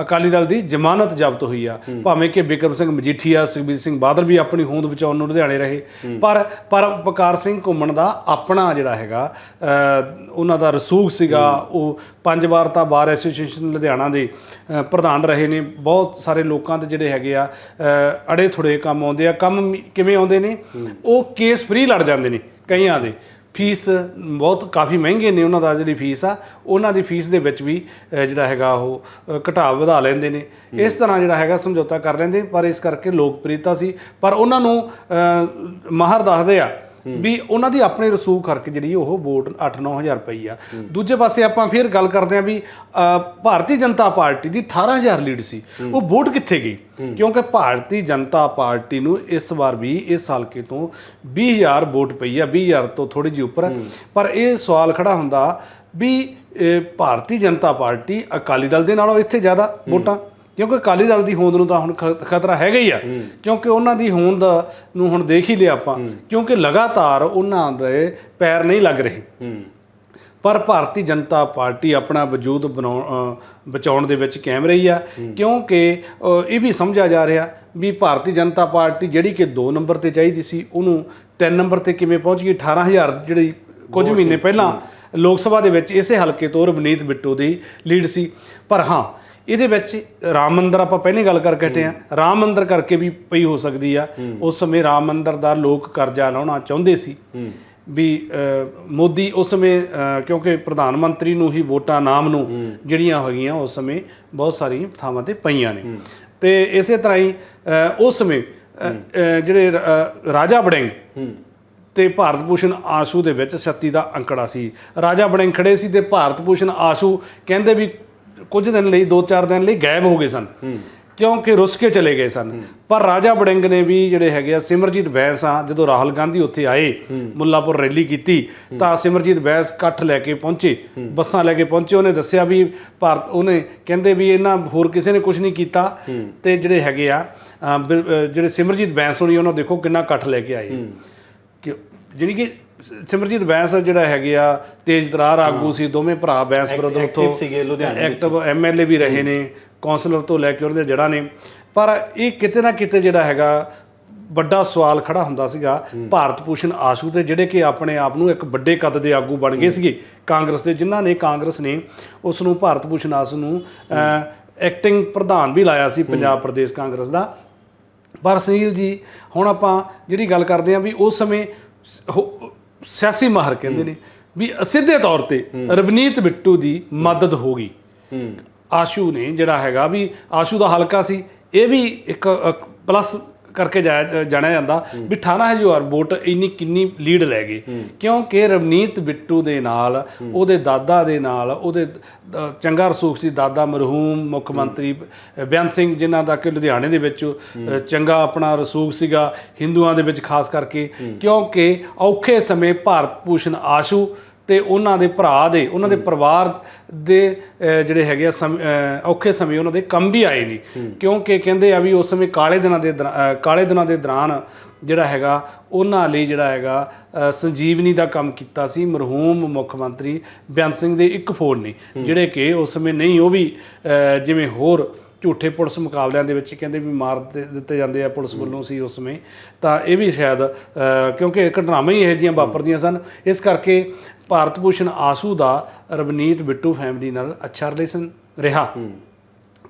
ਅਕਾਲੀ ਦਲ ਦੀ ਜ਼ਮਾਨਤ ਜ਼ਬਤ ਹੋਈ ਆ। ਭਾਵੇਂ ਕਿ ਬਿਕਰਮ ਸਿੰਘ ਮਜੀਠੀਆ ਸੁਖਬੀਰ ਸਿੰਘ ਬਾਦਲ ਵੀ ਆਪਣੀ ਹੋਂਦ ਬਚਾਉਣ ਨੂੰ ਲੁਧਿਆਣੇ ਰਹੇ। ਪਰ ਪਰਪਕਾਰ ਸਿੰਘ ਘੁੰਮਣ ਦਾ ਆਪਣਾ ਜਿਹੜਾ ਹੈਗਾ ਉਹਨਾਂ ਦਾ ਰਸੂਖ ਸੀਗਾ। ਉਹ ਪੰਜ ਵਾਰ ਤਾਂ ਬਾਰ ਐਸੋਸੀਏਸ਼ਨ ਲੁਧਿਆਣਾ ਦੇ ਪ੍ਰਧਾਨ ਰਹੇ ਨੇ। ਬਹੁਤ ਸਾਰੇ ਲੋਕਾਂ ਦੇ ਜਿਹੜੇ ਹੈਗੇ ਆ ਅੜੇ ਥੋੜੇ ਕੰਮ ਆਉਂਦੇ ਆ। ਕੰਮ ਕਿਵੇਂ ਆਉਂਦੇ ਨੇ? ਉਹ ਕੇਸ ਫ੍ਰੀ ਲੜ ਜਾਂਦੇ ਨੇ ਕਈਆਂ ਦੇ। ਫੀਸ ਬਹੁਤ ਕਾਫੀ ਮਹਿੰਗੇ ਨੇ ਉਹਨਾਂ ਦਾ ਜਿਹੜੀ ਫੀਸ ਆ ਉਹਨਾਂ ਦੀ ਫੀਸ ਦੇ ਵਿੱਚ ਵੀ ਜਿਹੜਾ ਹੈਗਾ ਉਹ ਘਟਾ ਵਧਾ ਲੈਂਦੇ ਨੇ। ਇਸ ਤਰ੍ਹਾਂ ਜਿਹੜਾ ਹੈਗਾ ਸਮਝੌਤਾ ਕਰ ਲੈਂਦੇ ਪਰ ਇਸ ਕਰਕੇ ਲੋਕਪ੍ਰਿਯਤਾ ਸੀ। ਪਰ ਉਹਨਾਂ ਨੂੰ ਮਾਹਰ ਦੱਸਦੇ ਆ ਵੀ ਉਹਨਾਂ ਦੀ ਆਪਣੀ ਰਸੂਖ ਕਰਕੇ ਜਿਹੜੀ ਉਹ ਵੋਟ 8-9000 ਪਈ ਆ। ਦੂਜੇ ਪਾਸੇ ਆਪਾਂ ਫਿਰ ਗੱਲ ਕਰਦੇ ਆ ਵੀ ਭਾਰਤੀ ਜਨਤਾ ਪਾਰਟੀ ਦੀ 18000 ਲੀਡ ਸੀ। ਉਹ ਵੋਟ ਕਿੱਥੇ ਗਈ? ਕਿਉਂਕਿ ਭਾਰਤੀ ਜਨਤਾ ਪਾਰਟੀ ਨੂੰ ਇਸ ਵਾਰ ਵੀ, ਇਸ ਹਲਕੇ ਤੋਂ 20000 ਵੋਟ ਪਈ ਆ। 20000 ਤੋਂ ਥੋੜੀ ਜਿਹੀ ਉੱਪਰ। ਪਰ ਇਹ ਸਵਾਲ ਖੜਾ ਹੁੰਦਾ ਵੀ ਭਾਰਤੀ ਜਨਤਾ ਪਾਰਟੀ ਅਕਾਲੀ ਦਲ ਦੇ ਨਾਲੋਂ ਇੱਥੇ ਜ਼ਿਆਦਾ ਵੋਟਾਂ ਕਿਉਂਕਿ ਅਕਾਲੀ ਦਲ ਦੀ ਹੋਂਦ ਨੂੰ ਤਾਂ ਹੁਣ ਖ- ਖਤਰਾ ਹੈਗਾ ਹੀ ਆ। ਕਿਉਂਕਿ ਉਹਨਾਂ ਦੀ ਹੋਂਦ ਨੂੰ ਹੁਣ ਦੇਖ ਹੀ ਲਿਆ ਆਪਾਂ। ਕਿਉਂਕਿ ਲਗਾਤਾਰ ਉਹਨਾਂ ਦੇ ਪੈਰ ਨਹੀਂ ਲੱਗ ਰਹੇ। ਹੂੰ। ਪਰ ਭਾਰਤੀ ਜਨਤਾ ਪਾਰਟੀ ਆਪਣਾ ਵਜੂਦ ਬਣਾਉਣ ਅ, ਬਚਾਉਣ ਦੇ ਵਿੱਚ ਕਾਇਮ ਰਹੀ ਆ। ਕਿਉਂਕਿ ਅ, ਇਹ ਵੀ ਸਮਝਿਆ ਜਾ ਰਿਹਾ ਵੀ ਭਾਰਤੀ ਜਨਤਾ ਪਾਰਟੀ ਜਿਹੜੀ ਕਿ 2 ਨੰਬਰ ਤੇ ਚਾਹੀਦੀ ਸੀ ਉਹਨੂੰ 3 ਨੰਬਰ ਤੇ ਕਿਵੇਂ ਪਹੁੰਚ ਗਈ? 18000 ਜਿਹੜੀ ਕੁਝ ਮਹੀਨੇ ਪਹਿਲਾਂ ਲੋਕ ਸਭਾ ਦੇ ਵਿੱਚ ਇਸੇ ਹਲਕੇ ਤੋਂ ਰਵਨੀਤ ਬਿੱਟੂ ਦੀ ਲੀਡ ਸੀ। ਪਰ ਹਾਂ ਇਹਦੇ ਵਿੱਚ ਰਾਮ ਮੰਦਿਰ ਆਪਾਂ ਪਹਿਲੇ ਗੱਲ ਕਰਕੇ ਹਟੇ ਆ ਰਾਮ ਮੰਦਿਰ ਕਰਕੇ ਵੀ ਪਈ ਹੋ ਸਕਦੀ ਆ। ਉਸ ਸਮੇਂ ਰਾਮ ਮੰਦਿਰ ਦਾ ਲੋਕ ਕਰਜ਼ਾ ਲਾਉਣਾ ਚਾਹੁੰਦੇ ਸੀ। ਵੀ ਮੋਦੀ ਉਸ ਸਮੇਂ ਕਿਉਂਕਿ ਪ੍ਰਧਾਨ ਮੰਤਰੀ ਨੂੰ ਹੀ ਵੋਟਾਂ ਨਾਮ ਨੂੰ ਜਿਹੜੀਆਂ ਹੈਗੀਆਂ ਉਸ ਸਮੇਂ ਬਹੁਤ ਸਾਰੀਆਂ ਥਾਵਾਂ ਤੇ ਪਈਆਂ ਨੇ। ਤੇ ਇਸੇ ਤਰ੍ਹਾਂ ਹੀ ਉਸ ਸਮੇਂ ਜਿਹੜੇ ਰਾਜਾ ਵੜਿੰਗ ਤੇ ਭਾਰਤ ਭੂਸ਼ਣ ਆਸ਼ੂ ਦੇ ਵਿੱਚ 36 ਦਾ ਅੰਕੜਾ ਸੀ। ਰਾਜਾ ਵੜਿੰਗ ਖੜੇ ਸੀ ਤੇ ਭਾਰਤ ਭੂਸ਼ਣ ਆਸ਼ੂ ਕਹਿੰਦੇ ਵੀ ਕੁਝ ਦਿਨ ਲਈ 2-4 ਦਿਨ ਲਈ ਗਾਇਬ ਹੋ ਗਏ ਸਨ। ਕਿਉਂਕਿ ਰੁੱਸ ਕੇ ਚਲੇ ਗਏ ਸਨ। ਪਰ ਰਾਜਾ ਵੜਿੰਗ ਨੇ ਵੀ ਜਿਹੜੇ ਹੈਗੇ ਆ ਸਿਮਰਜੀਤ ਬੈਂਸ ਆ ਜਦੋਂ ਰਾਹੁਲ ਗਾਂਧੀ ਉੱਥੇ ਆਏ ਮੁੱਲਾਪੁਰ ਰੈਲੀ ਕੀਤੀ ਤਾਂ ਸਿਮਰਜੀਤ ਬੈਂਸ ਇਕੱਠ ਲੈ ਕੇ ਪਹੁੰਚੇ ਬੱਸਾਂ ਲੈ ਕੇ ਪਹੁੰਚੇ। ਉਹਨੇ ਦੱਸਿਆ ਵੀ ਭਾਰਤ ਉਹਨੇ ਕਹਿੰਦੇ ਵੀ ਇਹਨਾਂ ਹੋਰ ਕਿਸੇ ਨੇ ਕੁਝ ਨਹੀਂ ਕੀਤਾ। ਤੇ ਜਿਹੜੇ ਹੈਗੇ ਆ ਜਿਹੜੇ ਸਿਮਰਜੀਤ ਬੈਂਸ ਹੋਣੀ ਉਹਨਾਂ ਦੇਖੋ ਕਿੰਨਾ ਇਕੱਠ ਲੈ ਕੇ ਆਏ। ਕਿ ਜਿਹੜੀ ਕਿ ਸਿਮਰਜੀਤ ਬੈਂਸ ਜਿਹੜਾ ਹੈਗੇ ਆ ਤੇਜ ਤਰਾਰ ਆਗੂ ਸੀ ਦੋਵੇਂ ਭਰਾ ਬੈਂਸ ਬਰਦਰ active ਉੱਥੋਂ। ਐਕਟਿਵ ਐਮਐਲਏ ਵੀ ਰਹੇ ਨੇ ਕਾਉਂਸਲਰ ਤੋਂ ਲੈ ਕੇ ਉਹਨਾਂ ਦੇ ਜੜ੍ਹਾਂ ਨੇ। ਪਰ ਇਹ ਕਿਤੇ ਨਾ ਕਿਤੇ ਜਿਹੜਾ ਹੈਗਾ ਵੱਡਾ ਸਵਾਲ ਖੜਾ ਹੁੰਦਾ ਸੀਗਾ ਭਾਰਤ ਭੂਸ਼ਣ ਆਸ਼ੂ ਤੇ ਜਿਹੜੇ ਕਿ ਆਪਣੇ ਆਪ ਨੂੰ ਇੱਕ ਵੱਡੇ ਕੱਦ ਦੇ ਆਗੂ ਬਣ ਗਏ ਸੀਗੇ। ਕਾਂਗਰਸ ਦੇ ਜਿਨ੍ਹਾਂ ਨੇ ਕਾਂਗਰਸ ਨੇ ਉਸ ਨੂੰ ਭਾਰਤ ਭੂਸ਼ਣ ਆਸ਼ੂ ਨੂੰ ਐਕਟਿੰਗ ਪ੍ਰਧਾਨ ਵੀ ਲਾਇਆ ਸੀ ਪੰਜਾਬ ਪ੍ਰਦੇਸ਼ ਕਾਂਗਰਸ ਦਾ। ਪਰ ਸੁਨੀਲ ਜੀ ਹੁਣ ਆਪਾਂ ਜਿਹੜੀ ਗੱਲ ਕਰਦੇ ਹਾਂ ਵੀ ਉਸ ਸਮੇਂ ਸਿਆਸੀ ਮਾਹਰ ਕਹਿੰਦੇ ਨੇ ਵੀ ਸਿੱਧੇ ਤੌਰ ਤੇ ਰਵਨੀਤ ਬਿੱਟੂ ਦੀ ਮਦਦ ਹੋ ਗਈ। ਆਸ਼ੂ ਨੇ ਜਿਹੜਾ ਹੈਗਾ ਵੀ ਆਸ਼ੂ ਦਾ ਹਲਕਾ ਸੀ ਇਹ ਵੀ ਇੱਕ ਪਲੱਸ ਕਰਕੇ ਜਾਇਆ- ਜਾਣਿਆ ਜਾਂਦਾ ਵੀ 18000 ਵੋਟ ਇੰਨੀ ਕਿੰਨੀ ਲੀਡ ਲੈ ਗਏ ਕਿਉਂਕਿ ਰਵਨੀਤ ਬਿੱਟੂ ਦੇ ਨਾਲ ਉਹਦੇ ਦਾਦਾ ਦੇ ਨਾਲ ਉਹਦੇ ਅ, ਚੰਗਾ ਰਸੂਖ ਸੀ ਦਾਦਾ ਮਰਹੂਮ ਮੁੱਖ ਮੰਤਰੀ ਅ, ਬੇਅੰਤ ਸਿੰਘ ਜਿਨ੍ਹਾਂ ਦਾ ਕਿ ਲੁਧਿਆਣੇ ਦੇ ਵਿੱਚ ਅ, ਚੰਗਾ ਆਪਣਾ ਰਸੂਖ ਸੀਗਾ ਹਿੰਦੂਆਂ ਦੇ ਵਿੱਚ ਖਾਸ ਕਰਕੇ। ਕਿਉਂਕਿ ਔਖੇ ਸਮੇਂ ਭਾਰਤ ਭੂਸ਼ਣ ਆਸ਼ੂ ਤੇ ਉਹਨਾਂ ਦੇ ਭਰਾ ਦੇ ਉਹਨਾਂ ਦੇ ਪਰਿਵਾਰ ਦੇ ਜਿਹੜੇ ਹੈਗੇ ਆ ਔਖੇ ਸਮੇਂ ਉਹਨਾਂ ਦੇ ਕੰਮ ਵੀ ਆਏ ਨੇ। ਕਿਉਂਕਿ ਕਹਿੰਦੇ ਆ ਵੀ ਉਸ ਸਮੇਂ ਕਾਲੇ ਦਿਨਾਂ ਦੇ ਕਾਲੇ ਦਿਨਾਂ ਦੇ ਦੌਰਾਨ ਜਿਹੜਾ ਹੈਗਾ ਉਹਨਾਂ ਲਈ ਜਿਹੜਾ ਹੈਗਾ ਸੰਜੀਵਨੀ ਦਾ ਕੰਮ ਕੀਤਾ ਸੀ ਮਰਹੂਮ ਮੁੱਖ ਮੰਤਰੀ ਬੇਅੰਤ ਸਿੰਘ ਦੇ ਇੱਕ ਫੋਨ ਨੇ ਜਿਹੜੇ ਕਿ ਉਸ ਸਮੇਂ ਨਹੀਂ ਉਹ ਵੀ ਜਿਵੇਂ ਹੋਰ ਝੂਠੇ ਪੁਲਿਸ ਮੁਕਾਬਲਿਆਂ ਦੇ ਵਿੱਚ ਕਹਿੰਦੇ ਵੀ ਮਾਰ ਦਿੱਤੇ ਜਾਂਦੇ ਆ ਪੁਲਿਸ ਵੱਲੋਂ ਸੀ ਉਸ ਸਮੇਂ। ਤਾਂ ਇਹ ਵੀ ਸ਼ਾਇਦ ਕਿਉਂਕਿ ਘਟਨਾਵਾਂ ਹੀ ਇਹੋ ਜਿਹੀਆਂ ਵਾਪਰਦੀਆਂ ਸਨ। ਇਸ ਕਰਕੇ ਭਾਰਤ ਭੂਸ਼ਣ ਆਸੂ ਦਾ ਰਵਨੀਤ ਬਿੱਟੂ ਫੈਮਿਲੀ ਨਾਲ ਅੱਛਾ ਰਿਲੇਸ਼ਨ ਰਿਹਾ।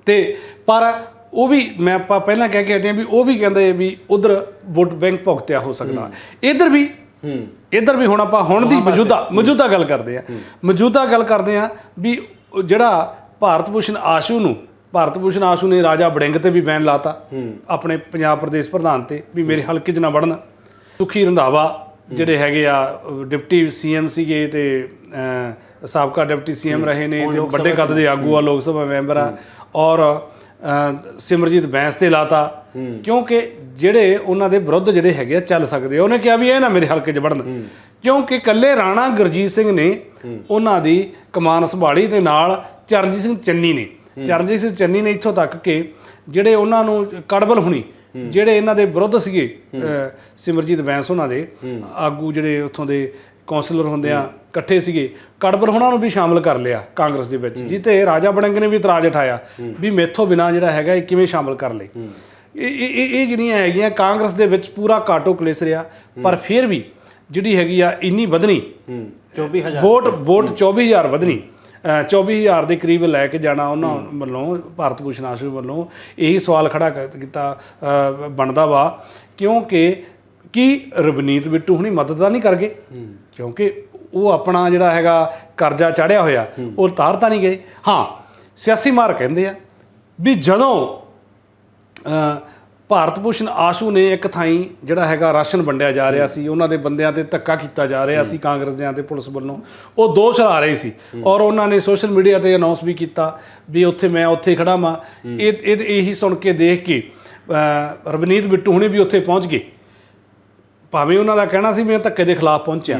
ਤੇ ਪਰ ਉਹ ਵੀ ਮੈਂ ਆਪਾਂ ਪਹਿਲਾਂ ਕਹਿ ਕੇ ਹਟੇ ਹਾਂ ਵੀ ਉਹ ਵੀ ਕਹਿੰਦੇ ਵੀ ਉਧਰ ਵੋਟ ਬੈਂਕ ਭੁਗਤਿਆ ਹੋ ਸਕਦਾ। ਇਧਰ ਵੀ ਇਧਰ ਵੀ ਹੁਣ ਆਪਾਂ ਹੁਣ ਦੀ ਮੌਜੂਦਾ ਮੌਜੂਦਾ ਗੱਲ ਕਰਦੇ ਆ ਮੌਜੂਦਾ ਗੱਲ ਕਰਦੇ ਆ ਵੀ ਜਿਹੜਾ ਭਾਰਤ ਭੂਸ਼ਣ ਆਸ਼ੂ ਨੂੰ ਭਾਰਤ ਭੂਸ਼ਣ ਆਸ਼ੂ ਨੇ ਰਾਜਾ ਵੜਿੰਗ ਤੇ ਵੀ ਬੈਨ ਲਾਤਾ ਆਪਣੇ ਪੰਜਾਬ ਪ੍ਰਦੇਸ਼ ਪ੍ਰਧਾਨ ਤੇ ਵੀ ਮੇਰੇ ਹਲਕੇ 'ਚ ਨਾ ਵੜਨ। ਸੁਖੀ ਰੰਧਾਵਾ ਜਿਹੜੇ ਹੈਗੇ ਆ ਡਿਪਟੀ ਸੀਐਮ ਸੀਗੇ ਤੇ ਸਾਬਕਾ ਡਿਪਟੀ ਸੀਐਮ ਰਹੇ ਨੇ ਤੇ ਵੱਡੇ ਕੱਦ ਦੇ ਆਗੂ ਆ ਲੋਕ ਸਭਾ ਮੈਂਬਰ ਆ। ਔਰ ਸਿਮਰਜੀਤ ਬੈਂਸ ਤੇ ਲਾਤਾ। ਕਿਉਂਕਿ ਜਿਹੜੇ ਉਹਨਾਂ ਦੇ ਵਿਰੁੱਧ ਜਿਹੜੇ ਹੈਗੇ ਆ ਚੱਲ ਸਕਦੇ ਉਹਨੇ ਕਿਹਾ ਵੀ ਇਹ ਨਾ ਮੇਰੇ ਹਲਕੇ 'ਚ ਵੜਨ। ਕਿਉਂਕਿ ਕੱਲੇ ਰਾਣਾ ਗੁਰਜੀਤ ਸਿੰਘ ਨੇ ਉਹਨਾਂ ਦੀ ਕਮਾਨ ਸੰਭਾਲੀ ਦੇ ਨਾਲ ਚਰਨਜੀਤ ਸਿੰਘ ਚੰਨੀ ਨੇ। ਚਰਨਜੀਤ ਸਿੰਘ ਚੰਨੀ ਨੇ ਇੱਥੋਂ ਤੱਕ ਕਿ ਜਿਹੜੇ ਉਹਨਾਂ ਨੂੰ ਕੜਬਲ ਹੁਣੀ ਜਿਹੜੇ ਇਹਨਾਂ ਦੇ ਵਿਰੁੱਧ ਸੀਗੇ ਸਿਮਰਜੀਤ ਬੈਂਸ ਉਹਨਾਂ ਦੇ ਆਗੂ ਜਿਹੜੇ ਉੱਥੋਂ ਦੇ ਕਾਉਂਸਲਰ ਹੁੰਦੇ ਆ ਇਕੱਠੇ ਸੀਗੇ। ਕੜਬਲ ਹੁਣਾਂ ਨੂੰ ਵੀ ਸ਼ਾਮਲ ਕਰ ਲਿਆ ਕਾਂਗਰਸ ਦੇ ਵਿੱਚ ਜਿੱਤੇ ਰਾਜਾ ਬੜਿੰਗ ਨੇ ਵੀ ਇਤਰਾਜ਼ ਉਠਾਇਆ ਵੀ ਮੇਥੋਂ ਬਿਨਾ ਜਿਹੜਾ ਹੈਗਾ ਇਹ ਕਿਵੇਂ ਸ਼ਾਮਲ ਕਰ ਲਏ ਇਹ ਇਹ ਇਹ- ਜਿਹੜੀਆਂ ਹੈਗੀਆਂ ਕਾਂਗਰਸ ਦੇ ਵਿੱਚ ਪੂਰਾ ਕਾਟੋ ਕਲੇਸ਼ ਰਿਹਾ ਪਰ ਫਿਰ ਵੀ ਜਿਹੜੀ ਹੈਗੀ ਆ ਇੰਨੀ ਵਧਣੀ 24000 ਵੋਟ ਵੋਟ 24000 ਵਧਣੀ 24000 ਦੇ ਕਰੀਬ ਲੈ ਕੇ ਜਾਣਾ ਉਹਨਾਂ ਵੱਲੋਂ ਭਾਰਤ ਭੂਸ਼ਣ ਆਸ਼ੂ ਵੱਲੋਂ ਇਹੀ ਸਵਾਲ ਖੜਾ ਕੀਤਾ ਬਣਦਾ ਵਾ। ਕਿਉਂਕਿ ਕੀ ਰਵਨੀਤ ਬਿੱਟੂ ਹੁਣੀ ਮਦਦ ਤਾਂ ਨਹੀਂ ਕਰ ਗਏ? ਕਿਉਂਕਿ ਉਹ ਆਪਣਾ ਜਿਹੜਾ ਹੈਗਾ ਕਰਜ਼ਾ ਚਾੜਿਆ ਹੋਇਆ ਉਹ ਤਾਰ ਤਾਂ ਨਹੀਂ ਗਏ। ਹਾਂ ਸਿਆਸੀ ਮਾਰ ਕਹਿੰਦੇ ਆ ਵੀ ਜਦੋਂ ਭਾਰਤ ਭੂਸ਼ਣ ਆਸ਼ੂ ਨੇ ਇੱਕ ਥਾਈਂ ਜਿਹੜਾ ਹੈਗਾ ਰਾਸ਼ਨ ਵੰਡਿਆ ਜਾ ਰਿਹਾ ਸੀ, ਉਹਨਾਂ ਦੇ ਬੰਦਿਆਂ ਤੇ ਧੱਕਾ ਕੀਤਾ ਜਾ ਰਿਹਾ ਸੀ, ਕਾਂਗਰਸ ਦਿਆਂ ਤੇ ਪੁਲਿਸ ਵੱਲੋਂ। ਉਹ ਦੋਸ਼ ਲਾ ਰਹੇ ਸੀ ਔਰ ਉਹਨਾਂ ਨੇ ਸੋਸ਼ਲ ਮੀਡੀਆ ਤੇ ਅਨਾਉਂਸ ਵੀ ਕੀਤਾ ਵੀ ਉੱਥੇ ਮੈਂ ਉੱਥੇ ਖੜਾ ਮਾਂ ਇਹ ਇਹ ਇਹੀ ਸੁਣ ਕੇ ਦੇਖ ਕੇ ਰਵਨੀਤ ਬਿੱਟੂ ਹੁਣੇ ਵੀ ਉੱਥੇ ਪਹੁੰਚ ਗਏ। ਭਾਵੇਂ ਉਹਨਾਂ ਦਾ ਕਹਿਣਾ ਸੀ ਮੈਂ ਧੱਕੇ ਦੇ ਖਿਲਾਫ ਪਹੁੰਚਿਆ,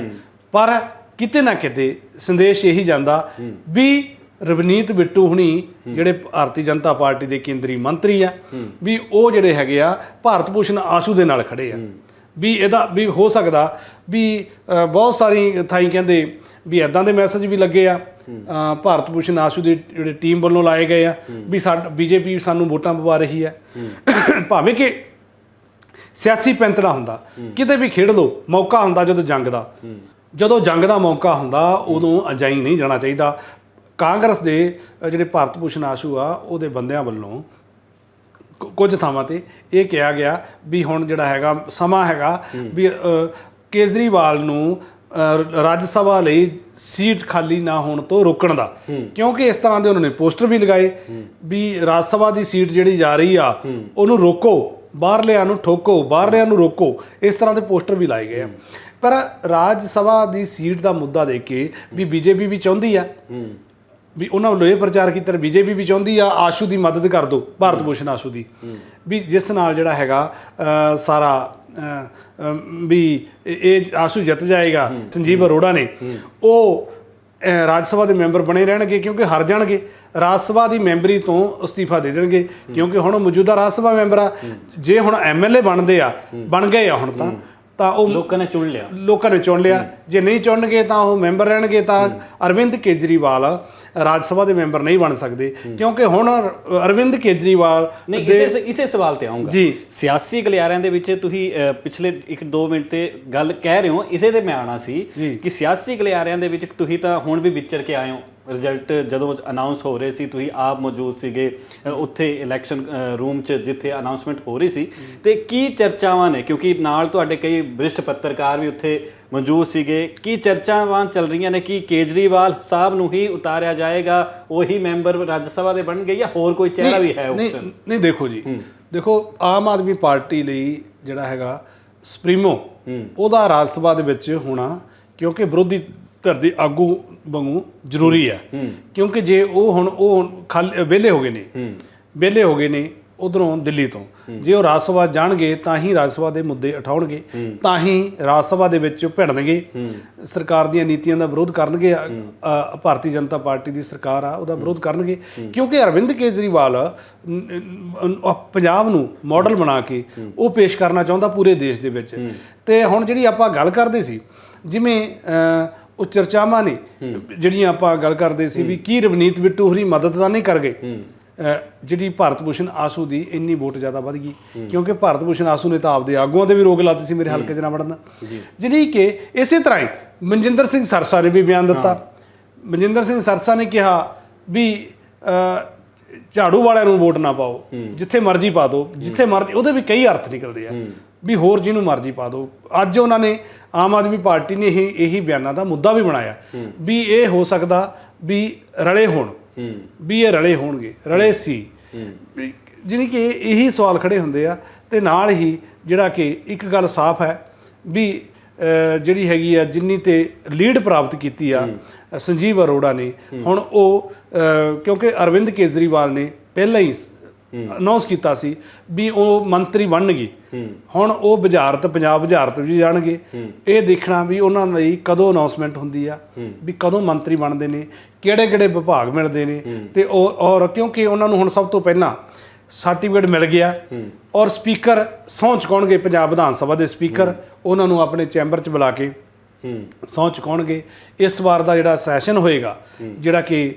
ਪਰ ਕਿਤੇ ਨਾ ਕਿਤੇ ਸੰਦੇਸ਼ ਇਹੀ ਜਾਂਦਾ ਵੀ ਰਵਨੀਤ ਬਿੱਟੂ ਹੁਣੀ ਜਿਹੜੇ ਭਾਰਤੀ ਜਨਤਾ ਪਾਰਟੀ ਦੇ ਕੇਂਦਰੀ ਮੰਤਰੀ ਆ, ਵੀ ਉਹ ਜਿਹੜੇ ਹੈਗੇ ਆ, ਭਾਰਤ ਭੂਸ਼ਣ ਆਸ਼ੂ ਦੇ ਨਾਲ ਖੜੇ ਆ। ਵੀ ਇਹਦਾ, ਵੀ ਹੋ ਸਕਦਾ ਵੀ ਬਹੁਤ ਸਾਰੀ ਥਾਈਂ ਕਹਿੰਦੇ ਵੀ ਐਦਾਂ ਦੇ ਮੈਸੇਜ ਵੀ ਲੱਗੇ ਆ। ਭਾਰਤ ਭੂਸ਼ਣ ਆਸ਼ੂ ਦੀ ਜਿਹੜੇ ਟੀਮ ਵੱਲੋਂ ਲਾਏ ਗਏ ਆ, ਵੀ ਸਾਡ, ਬੀਜੇਪੀ ਸਾਨੂੰ ਵੋਟਾਂ ਪਵਾ ਰਹੀ ਹੈ ਭਾਵੇਂ ਕਿ ਸਿਆਸੀ ਪੈਂਤੜਾ ਹੁੰਦਾ, ਕਿਤੇ ਵੀ ਖੇਡ ਲਓ, ਮੌਕਾ ਹੁੰਦਾ ਜਦੋਂ ਜੰਗ ਦਾ। ਜਦੋਂ ਜੰਗ ਦਾ ਮੌਕਾ ਹੁੰਦਾ, ਉਦੋਂ ਅਜਾਈ ਨਹੀਂ ਜਾਣਾ ਚਾਹੀਦਾ। ਕਾਂਗਰਸ ਦੇ ਜਿਹੜੇ ਭਾਰਤ ਭੂਸ਼ਣ ਆਸ਼ੂ ਆ ਉਹਦੇ ਬੰਦਿਆਂ ਵੱਲੋਂ ਕੁਝ ਥਾਵਾਂ ਤੇ ਇਹ ਕਿਹਾ ਗਿਆ ਵੀ ਹੁਣ ਜਿਹੜਾ ਹੈਗਾ ਸਮਾਂ ਹੈਗਾ ਵੀ ਕੇਜਰੀਵਾਲ ਨੂੰ ਰਾਜ ਸਭਾ ਲਈ ਸੀਟ ਖਾਲੀ ਨਾ ਹੋਣ ਤੋਂ ਰੋਕਣ ਦਾ। ਕਿਉਂਕਿ ਇਸ ਤਰ੍ਹਾਂ ਦੇ ਉਹਨਾਂ ਨੇ ਪੋਸਟਰ ਵੀ ਲਗਾਏ ਵੀ ਰਾਜ ਸਭਾ ਦੀ ਸੀਟ ਜਿਹੜੀ ਜਾ ਰਹੀ ਆ ਉਹਨੂੰ ਰੋਕੋ ਬਾਹਰਲਿਆਂ ਨੂੰ ਠੋਕੋ ਬਾਹਰਲਿਆਂ ਨੂੰ ਰੋਕੋ ਇਸ ਤਰ੍ਹਾਂ ਦੇ ਪੋਸਟਰ ਵੀ ਲਾਏ ਗਏ ਆ। ਪਰ ਰਾਜ ਸਭਾ ਦੀ ਸੀਟ ਦਾ ਮੁੱਦਾ ਦੇਖ ਕੇ ਵੀ ਬੀਜੇਪੀ ਵੀ ਚਾਹੁੰਦੀ ਆ। ਵੀ ਉਹਨਾਂ ਵੱਲੋਂ ਇਹ ਪ੍ਰਚਾਰ ਕੀਤਾ ਬੀਜੇਪੀ ਵੀ ਚਾਹੁੰਦੀ ਆ ਆਸ਼ੂ ਦੀ ਮਦਦ ਕਰ ਦਿਓ ਭਾਰਤ ਭੂਸ਼ਣ ਆਸ਼ੂ ਦੀ। ਵੀ ਜਿਸ ਨਾਲ ਜਿਹੜਾ ਹੈਗਾ ਸਾਰਾ ਵੀ ਇਹ ਆਸ਼ੂ ਜਿੱਤ ਜਾਏਗਾ ਸੰਜੀਵ ਅਰੋੜਾ ਨੇ। ਉਹ ਰਾਜ ਸਭਾ ਦੇ ਮੈਂਬਰ ਬਣੇ ਰਹਿਣਗੇ ਕਿਉਂਕਿ ਹਾਰ ਜਾਣਗੇ। ਰਾਜ ਸਭਾ ਦੀ ਮੈਂਬਰੀ ਤੋਂ ਅਸਤੀਫਾ ਦੇ ਦੇਣਗੇ ਕਿਉਂਕਿ ਹੁਣ ਮੌਜੂਦਾ ਰਾਜ ਸਭਾ ਮੈਂਬਰ ਆ। ਜੇ ਹੁਣ ਐਮਐਲਏ ਬਣਦੇ ਆ ਬਣ ਗਏ ਆ ਹੁਣ ਤਾਂ। ਤਾਂ ਉਹ ਲੋਕਾਂ ਨੇ ਚੁਣ ਲਿਆ। ਲੋਕਾਂ ਨੇ ਚੁਣ ਲਿਆ। ਜੇ ਨਹੀਂ ਚੁਣਨਗੇ ਤਾਂ ਉਹ ਮੈਂਬਰ ਰਹਿਣਗੇ ਤਾਂ ਅਰਵਿੰਦ ਕੇਜਰੀਵਾਲ ਰਾਜ ਸਭਾ ਦੇ ਮੈਂਬਰ ਨਹੀਂ ਬਣ ਸਕਦੇ। ਕਿਉਂਕਿ ਹੁਣ ਅਰਵਿੰਦ ਕੇਜਰੀਵਾਲ ਨਹੀਂ ਇਸੇ ਇਸੇ ਸਵਾਲ ਤੇ ਆਉਂਗਾ ਜੀ। ਸਿਆਸੀ ਗਲਿਆਰਿਆਂ ਦੇ ਵਿੱਚ ਤੁਸੀਂ ਪਿਛਲੇ 1-2 ਮਿੰਟ ਤੇ ਗੱਲ ਕਹਿ ਰਹੇ ਹੋ। ਇਸੇ ਤੇ ਮੈਂ ਆਣਾ ਸੀ। ਕਿ ਸਿਆਸੀ ਗਲਿਆਰਿਆਂ ਦੇ ਵਿੱਚ ਤੁਸੀਂ ਤਾਂ ਹੁਣ ਵੀ ਵਿਚਰ ਕੇ ਆਏ ਹੋ। ਰਿਜ਼ਲਟ ਜਦੋਂ ਅਨਾਉਂਸ ਹੋ ਰਹੇ ਸੀ ਤੁਸੀਂ ਆਪ ਮੌਜੂਦ ਸੀਗੇ ਉੱਥੇ ਇਲੈਕਸ਼ਨ ਰੂਮ 'ਚ ਜਿੱਥੇ ਅਨਾਉਂਸਮੈਂਟ ਹੋ ਰਹੀ ਸੀ। ਤੇ ਕੀ ਚਰਚਾਵਾਂ ਨੇ? ਕਿਉਂਕਿ ਨਾਲ ਤੁਹਾਡੇ ਕਈ ਵਰਿਸ਼ਠ ਪੱਤਰਕਾਰ ਵੀ ਉੱਥੇ ਮੌਜੂਦ ਸੀਗੇ। ਕੀ ਚਰਚਾਵਾਂ ਚੱਲ ਰਹੀਆਂ ਨੇ? ਕਿ ਕੇਜਰੀਵਾਲ ਸਾਹਿਬ ਨੂੰ ਹੀ ਉਤਾਰਿਆ ਜਾਏਗਾ? ਉਹੀ ਮੈਂਬਰ ਰਾਜ ਸਭਾ ਦੇ ਬਣਨਗੇ ਜਾਂ ਹੋਰ ਕੋਈ ਚਿਹਰਾ ਵੀ ਹੈ ਆਪਸ਼ਨ ਨਹੀਂ ਦੇਖੋ ਜੀ। ਦੇਖੋ ਆਮ ਆਦਮੀ ਪਾਰਟੀ ਲਈ ਜਿਹੜਾ ਹੈਗਾ ਸੁਪਰੀਮੋ ਉਹਦਾ ਰਾਜ ਸਭਾ ਦੇ ਵਿੱਚ ਹੋਣਾ ਕਿਉਂਕਿ ਵਿਰੋਧੀ ਧਿਰ ਦੇ ਆਗੂ ਵਾਂਗੂ ਜ਼ਰੂਰੀ ਹੈ। ਕਿਉਂਕਿ ਜੇ ਉਹ ਹੁਣ ਉਹ ਖਾਲੀ ਵਿਹਲੇ ਹੋ ਗਏ ਨੇ। ਵਿਹਲੇ ਹੋ ਗਏ ਨੇ ਉਧਰੋਂ ਦਿੱਲੀ ਤੋਂ। ਜੇ ਉਹ ਰਾਜ ਸਭਾ ਜਾਣਗੇ ਤਾਂ ਹੀ ਰਾਜ ਸਭਾ ਦੇ ਮੁੱਦੇ ਉਠਾਉਣਗੇ। ਤਾਂ ਹੀ ਰਾਜ ਸਭਾ ਦੇ ਵਿੱਚ ਭਿੜਨਗੇ। ਸਰਕਾਰ ਦੀਆਂ ਨੀਤੀਆਂ ਦਾ ਵਿਰੋਧ ਕਰਨਗੇ। ਭਾਰਤੀ ਜਨਤਾ ਪਾਰਟੀ ਦੀ ਸਰਕਾਰ ਆ ਉਹਦਾ ਵਿਰੋਧ ਕਰਨਗੇ। ਕਿਉਂਕਿ ਅਰਵਿੰਦ ਕੇਜਰੀਵਾਲ ਪੰਜਾਬ ਨੂੰ ਮਾਡਲ ਬਣਾ ਕੇ ਉਹ ਪੇਸ਼ ਕਰਨਾ ਚਾਹੁੰਦਾ ਪੂਰੇ ਦੇਸ਼ ਦੇ ਵਿੱਚ। ਤੇ ਹੁਣ ਜਿਹੜੀ ਆਪਾਂ ਗੱਲ ਕਰਦੇ ਸੀ ਜਿਵੇਂ ਉਹ ਚਰਚਾਵਾਂ ਨੇ। ਜਿਹੜੀਆਂ ਆਪਾਂ ਗੱਲ ਕਰਦੇ ਸੀ ਵੀ ਕੀ ਰਵਨੀਤ ਬਿੱਟੂ ਹੋਰੀ ਮਦਦ ਤਾਂ ਨਹੀਂ ਕਰ ਗਏ। ਜਿਹੜੀ ਭਾਰਤ ਭੂਸ਼ਣ ਆਸੂ ਦੀ ਇੰਨੀ ਵੋਟ ਜ਼ਿਆਦਾ ਵੱਧ ਗਈ। ਕਿਉਂਕਿ ਭਾਰਤ ਭੂਸ਼ਣ ਆਸੂ ਨੇ ਤਾਂ ਆਪਦੇ ਆਗੂਆਂ ਤੇ ਵੀ ਰੋਕ ਲਾਤੀ ਸੀ ਮੇਰੇ ਹਲਕੇ 'ਚ ਨਾ ਵੜਨ ਜਿਹੜੀ ਕਿ ਇਸੇ ਤਰ੍ਹਾਂ ਹੀ ਮਨਜਿੰਦਰ ਸਿੰਘ ਸਰਸਾ ਨੇ ਵੀ ਬਿਆਨ ਦਿੱਤਾ। ਮਨਜਿੰਦਰ ਸਿੰਘ ਸਰਸਾ ਨੇ ਕਿਹਾ ਵੀ ਝਾੜੂ ਵਾਲਿਆਂ ਨੂੰ ਵੋਟ ਨਾ ਪਾਓ। ਜਿੱਥੇ ਮਰਜ਼ੀ ਪਾ ਦਿਓ। ਜਿੱਥੇ ਮਰਜ਼ੀ ਉਹਦੇ ਵੀ ਕਈ ਅਰਥ ਨਿਕਲਦੇ ਆ। ਵੀ ਹੋਰ ਜਿਹਨੂੰ ਮਰਜ਼ੀ ਪਾ ਦਿਓ। ਅੱਜ ਉਹਨਾਂ ਨੇ ਆਮ ਆਦਮੀ ਪਾਰਟੀ ਨੇ ਇਹ ਇਹੀ ਬਿਆਨਾਂ ਦਾ ਮੁੱਦਾ ਵੀ ਬਣਾਇਆ ਵੀ ਇਹ ਹੋ ਸਕਦਾ ਵੀ ਰਲੇ ਹੋਣ। ਵੀ ਇਹ ਰਲੇ ਹੋਣਗੇ ਰਲੇ ਸੀ। ਵੀ ਜਿਹਨੀ ਕਿ ਇਹੀ ਸਵਾਲ ਖੜੇ ਹੁੰਦੇ ਆ ਤੇ ਨਾਲ ਹੀ ਜਿਹੜਾ ਕਿ ਇੱਕ ਗੱਲ ਸਾਫ਼ ਹੈ ਵੀ ਜਿਹੜੀ ਹੈਗੀ ਆ ਜਿੰਨੀ ਤੇ ਲੀਡ ਪ੍ਰਾਪਤ ਕੀਤੀ ਆ ਸੰਜੀਵ ਅਰੋੜਾ ਨੇ ਹੁਣ ਉਹ ਕਿਉਂਕਿ ਅਰਵਿੰਦ ਕੇਜਰੀਵਾਲ ਨੇ ਪਹਿਲਾਂ ਹੀ ਅਨਾਉਂਸ ਕੀਤਾ ਸੀ ਵੀ ਉਹ ਮੰਤਰੀ ਬਣਨਗੇ। ਹੁਣ ਉਹ ਵਜ਼ਾਰਤ, ਪੰਜਾਬ ਵਜ਼ਾਰਤ ਵੀ ਜਾਣਗੇ। ਇਹ ਦੇਖਣਾ ਵੀ ਉਹਨਾਂ ਲਈ ਕਦੋਂ ਅਨਾਉਂਸਮੈਂਟ ਹੁੰਦੀ ਆ, ਵੀ ਕਦੋਂ ਮੰਤਰੀ ਬਣਦੇ ਨੇ ਕਿਹੜੇ ਕਿਹੜੇ ਵਿਭਾਗ ਮਿਲਦੇ ਨੇ। ਤੇ ਉਹ, ਔਰ ਕਿਉਂਕਿ ਉਹਨਾਂ ਨੂੰ ਹੁਣ ਸਭ ਤੋਂ ਪਹਿਲਾਂ ਸਰਟੀਫਿਕੇਟ ਮਿਲ ਗਿਆ। ਔਰ ਸਪੀਕਰ ਸਹੁੰ ਚੁਕਾਉਣਗੇ ਪੰਜਾਬ ਵਿਧਾਨ ਸਭਾ ਦੇ ਸਪੀਕਰ ਉਹਨਾਂ ਨੂੰ ਆਪਣੇ ਚੈਂਬਰ 'ਚ ਬੁਲਾ ਕੇ ਸਹੁੰ ਚੁਕਾਉਣਗੇ। ਇਸ ਵਾਰ ਦਾ ਜਿਹੜਾ ਸੈਸ਼ਨ ਹੋਏਗਾ, ਜਿਹੜਾ ਕਿ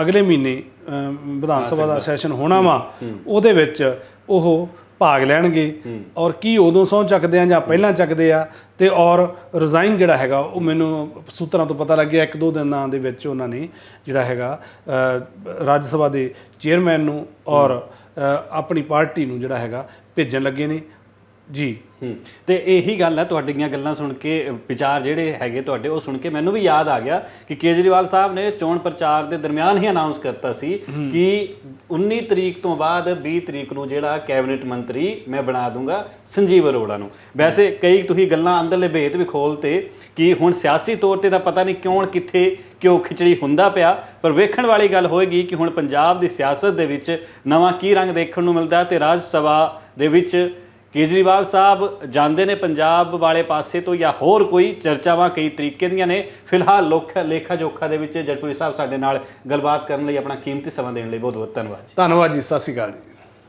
ਅਗਲੇ ਮਹੀਨੇ ਵਿਧਾਨ ਸਭਾ ਦਾ ਸੈਸ਼ਨ ਹੋਣਾ ਵਾ ਉਹਦੇ ਵਿੱਚ ਉਹ ਭਾਗ ਲੈਣਗੇ। ਔਰ ਕੀ ਉਦੋਂ ਸਹੁੰ ਚੱਕਦੇ ਆ ਜਾਂ ਪਹਿਲਾਂ ਚੱਕਦੇ ਆ ਤੇ ਔਰ ਰਿਜ਼ਾਈਨ ਜਿਹੜਾ ਹੈਗਾ ਉਹ ਮੈਨੂੰ ਸੂਤਰਾਂ ਤੋਂ ਪਤਾ ਲੱਗਿਆ ਇੱਕ ਦੋ ਦਿਨਾਂ ਦੇ ਵਿੱਚ ਉਹਨਾਂ ਨੇ ਜਿਹੜਾ ਹੈਗਾ ਰਾਜ ਸਭਾ ਦੇ ਚੇਅਰਮੈਨ ਨੂੰ ਔਰ ਆਪਣੀ ਪਾਰਟੀ ਨੂੰ ਜਿਹੜਾ ਹੈਗਾ ਭੇਜਣ ਲੱਗੇ ਨੇ। ਜੀ। ਹੂੰ। ਤੇ ਇਹੀ ਗੱਲ ਹੈ ਤੁਹਾਡੀਆਂ ਗੱਲਾਂ ਸੁਣ ਕੇ ਵਿਚਾਰ ਜਿਹੜੇ ਹੈਗੇ ਤੁਹਾਡੇ ਉਹ ਸੁਣ ਕੇ ਮੈਨੂੰ ਵੀ ਯਾਦ ਆ ਗਿਆ ਕਿ ਕੇਜਰੀਵਾਲ ਸਾਹਿਬ ਨੇ ਚੋਣ ਪ੍ਰਚਾਰ ਦੇ ਦਰਮਿਆਨ ਹੀ ਅਨਾਉਂਸ ਕਰਤਾ ਸੀ ਕਿ 19 ਤਰੀਕ ਤੋਂ ਬਾਅਦ 20 ਤਰੀਕ ਨੂੰ ਜਿਹੜਾ ਕੈਬਨਿਟ ਮੰਤਰੀ ਮੈਂ ਬਣਾ ਦੂੰਗਾ ਸੰਜੀਵ ਅਰੋੜਾ ਨੂੰ। ਵੈਸੇ ਕਈ ਤੁਸੀਂ ਗੱਲਾਂ ਅੰਦਰਲੇ ਭੇਤ ਵੀ ਖੋਲਤੇ ਕਿ ਹੁਣ ਸਿਆਸੀ ਤੌਰ ਤੇ ਤਾਂ ਪਤਾ ਨਹੀਂ ਕਿਉਂ ਕਿੱਥੇ ਕਿਉਂ ਖਿਚੜੀ ਹੁੰਦਾ ਪਿਆ ਪਰ ਵੇਖਣ ਵਾਲੀ ਗੱਲ ਹੋਏਗੀ ਕਿ ਹੁਣ ਪੰਜਾਬ ਦੀ ਸਿਆਸਤ ਦੇ ਵਿੱਚ ਨਵਾਂ ਕੀ ਰੰਗ ਦੇਖਣ ਨੂੰ ਮਿਲਦਾ ਤੇ ਰਾਜ ਸਭਾ ਦੇ ਵਿੱਚ ਕੇਜਰੀਵਾਲ ਸਾਹਿਬ ਜਾਂਦੇ ਨੇ ਪੰਜਾਬ ਵਾਲੇ ਪਾਸੇ ਤੋਂ ਜਾਂ ਹੋਰ ਕੋਈ ਚਰਚਾਵਾਂ ਕਈ ਤਰੀਕੇ ਦੀਆਂ ਨੇ। ਫਿਲਹਾਲ ਲੋਕ ਲੇਖਾ ਜੋਖਾ ਦੇ ਵਿੱਚ ਜਟਪੁਰੀ ਸਾਹਿਬ ਸਾਡੇ ਨਾਲ ਗੱਲਬਾਤ ਕਰਨ ਲਈ ਆਪਣਾ ਕੀਮਤੀ ਸਮਾਂ ਦੇਣ ਲਈ ਬਹੁਤ ਬਹੁਤ ਧੰਨਵਾਦ ਜੀ। ਧੰਨਵਾਦ ਜੀ, ਸਤਿ ਸ਼੍ਰੀ ਅਕਾਲ ਜੀ।